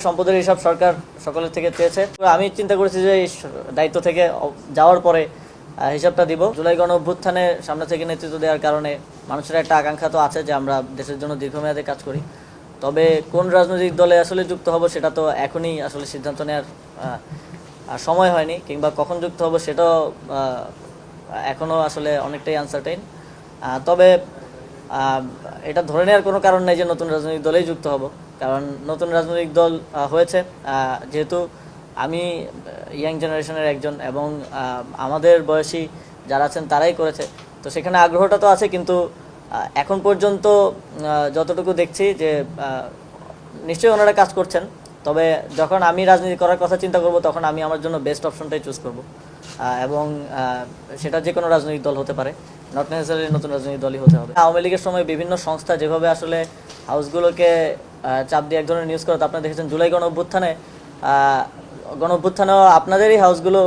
সম্পদের হিসাব সরকার সকলের থেকে চেয়েছে। আমি চিন্তা করেছি যে এই দায়িত্ব থেকে যাওয়ার পরে হিসাবটা দিব। জুলাই গণ অভ্যুত্থানে সামনে থেকে নেতৃত্ব দেওয়ার কারণে মানুষের একটা আকাঙ্ক্ষা তো আছে যে আমরা দেশের জন্য দীর্ঘমেয়াদে কাজ করি। তবে কোন রাজনৈতিক দলে আসলে যুক্ত হব সেটা তো এখনই আসলে সিদ্ধান্ত নেওয়ার সময় হয়নি কিংবা কখন যুক্ত হব সেটাও আহ, এখনও আসলে অনেকটাই আনসার্টেইন তবে এটা ধরে নেওয়ার কোনো কারণ নেই যে নতুন রাজনৈতিক দলেই যুক্ত হব। কারণ নতুন রাজনৈতিক দল হয়েছে। যেহেতু আমি ইয়াং জেনারেশনের একজন এবং আমাদের বয়সী যারা আছেন তারাই করেছে। তো সেখানে আগ্রহটা তো আছে, কিন্তু এখন পর্যন্ত যতটুকু দেখছি যে নিশ্চয়ই ওনারা কাজ করছেন। তবে যখন আমি রাজনীতি করার কথা চিন্তা করব, তখন আমি আমার জন্য বেস্ট অপশনটাই চুজ করব। এবং সেটা যে কোনো রাজনৈতিক দল হতে পারে। নট নেসেসারি নতুন রাজনৈতিক দলই হতে হবে। আওয়ামী লীগের সময় বিভিন্ন সংস্থা যেভাবে আসলে হাউসগুলোকে চাপ দিয়ে এক ধরনের নিউজ করে আপনারা দেখেছেন জুলাই গণ অভ্যুত্থানে গণ অভ্যুত্থানেও আপনাদেরই হাউসগুলো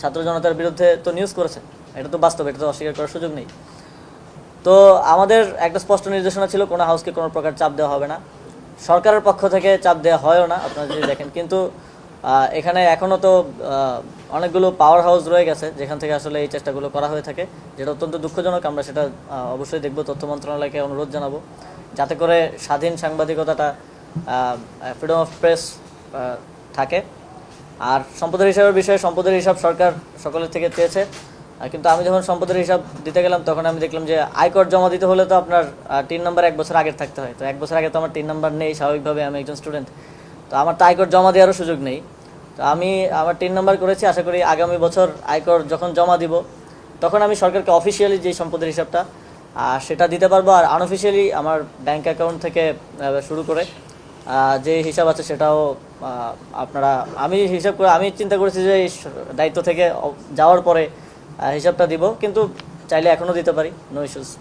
ছাত্র জনতার বিরুদ্ধে তো নিউজ করেছে। এটা তো বাস্তব, এটা তো অস্বীকার করার সুযোগ নেই। তো আমাদের একটা স্পষ্ট নির্দেশনা ছিল, কোনো হাউসকে কোনো প্রকার চাপ দেওয়া হবে না। সরকারের পক্ষ থেকে চাপ দেওয়া হয়ও না, আপনারা যদি দেখেন। কিন্তু এখানে এখনও তো অনেকগুলো পাওয়ার হাউস রয়ে গেছে, যেখান থেকে আসলে এই চেষ্টাগুলো করা হয়ে থাকে। যেটা অত্যন্ত দুঃখজনক, আমরা সেটা অবশ্যই দেখব, তথ্য মন্ত্রণালয়কে অনুরোধ জানাব। যাতে করে স্বাধীন সাংবাদিকতাটা ফ্রিডম অফ প্রেস থাকে। আর সম্পদের হিসাবের বিষয়ে, সম্পদের হিসাব সরকার সকলের থেকে চেয়েছে। কিন্তু আমি যখন সম্পদের হিসাব দিতে গেলাম, তখন আমি দেখলাম যে আয়কর জমা দিতে হলে তো আপনার তিন নাম্বার এক বছর আগে থাকতে হয়। তো এক বছর আগে তো আমার তিন নাম্বার নেই, স্বাভাবিকভাবে আমি একজন স্টুডেন্ট তো আমার তো আয়কর জমা দেওয়ারও সুযোগ নেই। তো আমি আমার তিন নাম্বার করেছি, আশা করি আগামী বছর আয়কর যখন জমা দিব, তখন আমি সরকারকে অফিসিয়ালি যে সম্পদের হিসাবটা আর সেটা দিতে পারব। আর আনঅফিসিয়ালি আমার ব্যাংক অ্যাকাউন্ট থেকে শুরু করে যে হিসাব আছে সেটাও আপনারা, আমি হিসাব করে, আমি চিন্তা করেছি যে দায়িত্ব থেকে যাওয়ার পরে হিসাবটা দিব। কিন্তু চাইলে এখনও দিতে পারি নো ইস্যুস